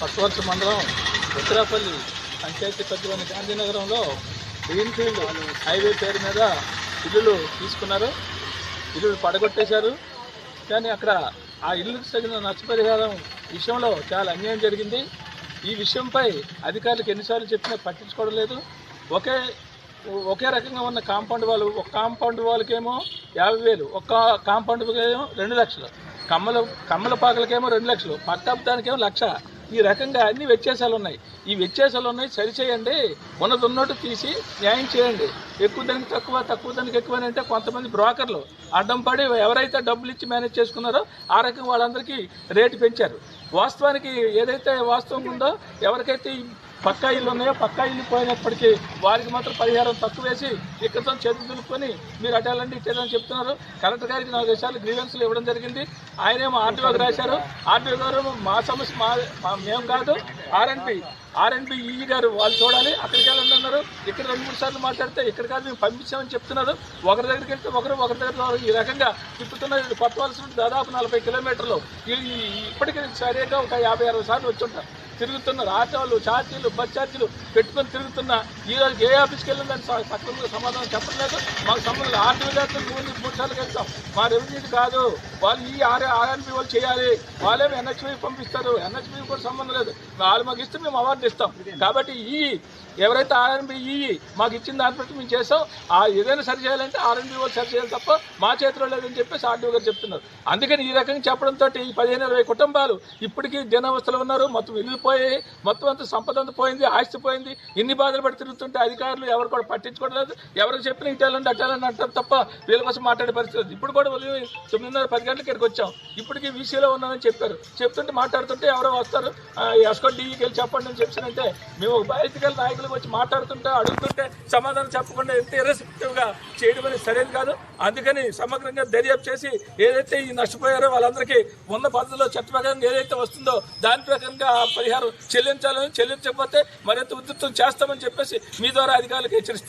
పట్టువలస మండలం ఉత్తరాపల్లి పంచాయతీ పరిధిలోని గాంధీనగరంలో greenfield highway పేరు మీద ఇల్లులు తీసుకున్నారు. ఇల్లులు పడగొట్టేశారు. కానీ అక్కడ ఆ ఇల్లుకు తగిన నష్టపరిహారం విషయంలో చాలా అన్యాయం జరిగింది. ఈ విషయంపై అధికారులకు ఎన్నిసార్లు చెప్పినా పట్టించుకోవడం లేదు. ఒకే ఒకే రకంగా ఉన్న కాంపౌండ్ వాళ్ళు ఒక కాంపౌండ్ వాళ్ళకేమో యాభై వేలు ఒక కాంపౌండ్ ఏమో రెండు లక్షలు కమ్మల కమ్మల పాకలకేమో రెండు లక్షలు పట్టాబ్దానికేమో లక్ష ఈ రకంగా అన్ని వ్యత్యాసాలు ఉన్నాయి. ఈ వ్యత్యాసాలు ఉన్నాయి సరిచేయండి. ఉన్నది ఉన్నట్టు తీసి న్యాయం చేయండి. ఎక్కువ దానికి తక్కువ తక్కువ దానికి ఎక్కువ అని అంటే కొంతమంది బ్రోకర్లు అడ్డం పడి ఎవరైతే డబ్బులు ఇచ్చి మేనేజ్ చేసుకున్నారో ఆ రకంగా వాళ్ళందరికీ రేటు పెంచారు. వాస్తవానికి ఏదైతే వాస్తవం ఉందో ఎవరికైతే పక్కా ఇల్లు ఉన్నాయో? పక్కా ఇల్లు పోయినప్పటికీ వారికి మాత్రం పరిహారం తక్కువ వేసి ఇక్కడతో చేతులు దులుపుకొని మీరు అటాలండి ఇట్టేదని చెప్తున్నారు. కలెక్టర్ గారికి నాలుగు దేశాలు గ్రీవెన్స్లు ఇవ్వడం జరిగింది. ఆయనేమో ఆర్టీఓకి రాశారు. ఆర్టీఓ గారు మా సమస్య మా మేము కాదు ఆర్ఎన్పి ఆర్ఎన్పి ఈఈ గారు వాళ్ళు చూడాలి అక్కడికి వెళ్ళండి అన్నారు. ఇక్కడ రెండు మూడు సార్లు మాట్లాడితే ఇక్కడ కాదు మేము పంపించామని చెప్తున్నారు. ఒకరి దగ్గరికి వెళ్తే ఒకరు ఒకరి దగ్గర ఈ రకంగా తిప్పుతున్న కొట్టవలసిన దాదాపు నలభై కిలోమీటర్లు. ఇప్పటికీ సరిగ్గా ఒక యాభై అరవై సార్లు వచ్చి ఉంటారు. తిరుగుతున్నారు ఆటోలు ఛార్జీలు బస్ ఛార్జీలు పెట్టుకొని తిరుగుతున్న ఈ రోజు ఏ ఆఫీస్కి వెళ్ళిందని స- సక్రమంగా సమాధానం చెప్పట్లేదు. మాకు సంబంధం లేదు. ఆర్టీఓ గారితో మూడు మూడు సార్లు వెళ్తాం మా రెవెన్యూ కాదు. వాళ్ళు ఈ ఆర్ ఆర్ఎన్పి వాళ్ళు చేయాలి. వాళ్ళేమో ఎన్హెచ్పి పంపిస్తారు. ఎన్హెచ్పి కూడా సంబంధం లేదు. వాళ్ళు మాకు ఇస్తే మేము అవార్డు ఇస్తాం. కాబట్టి ఈ ఎవరైతే ఆర్ఎన్బి ఈ మాకు ఇచ్చిన దాన్ని బట్టి మేము చేస్తాం. ఆ ఏదైనా సరి చేయాలంటే ఆర్ఎన్బి వాళ్ళు సరి చేయాలి తప్ప మా చేతిలో లేదని చెప్పేసి ఆర్డీఓ గారు చెప్తున్నారు. అందుకని ఈ రకంగా చెప్పడంతో ఈ పదిహేను ఇరవై కుటుంబాలు ఇప్పటికీ జనావస్థలు ఉన్నారు. మొత్తం వెళ్ళిపో పోయి మొత్తం అంతా సంపద అంతా పోయింది ఆస్తి పోయింది. ఇన్ని బాధలు పడి తిరుగుతుంటే అధికారులు ఎవరు కూడా పట్టించుకోవట్లేదు. ఎవరికి చెప్పిన ఇటాలంటే అట్టాలని అంటారు తప్ప వీళ్ళ కోసం మాట్లాడే పరిస్థితి లేదు. ఇప్పుడు కూడా తొమ్మిదిన్నర పది గంటలకు ఇక్కడికి వచ్చాం. ఇప్పటికీ వీసీలో ఉన్నానని చెప్పారు. చెప్తుంటే మాట్లాడుతుంటే ఎవరో వస్తారు. ఎస్కో డీకి వెళ్ళి చెప్పండి అని చెప్పినంటే మేము బయటికి నాయకులకు వచ్చి మాట్లాడుతుంటే అడుగుతుంటే సమాధానం చెప్పకుండా ఎంత ఇర్రెస్పెక్టివ్గా చేయడం అనేది సరైనది కాదు. అందుకని సమగ్రంగా దర్యాప్తు చేసి ఏదైతే ఈ నష్టపోయారో వాళ్ళందరికీ ఉన్న పద్ధతిలో చట్ట ప్రకారం ఏదైతే వస్తుందో దాని ప్రకారంగా చెల్లించాలని చెల్లించకపోతే మరింత ఉధృతం చేస్తామని చెప్పేసి మీ ద్వారా అధికారులకు హెచ్చరిస్తారు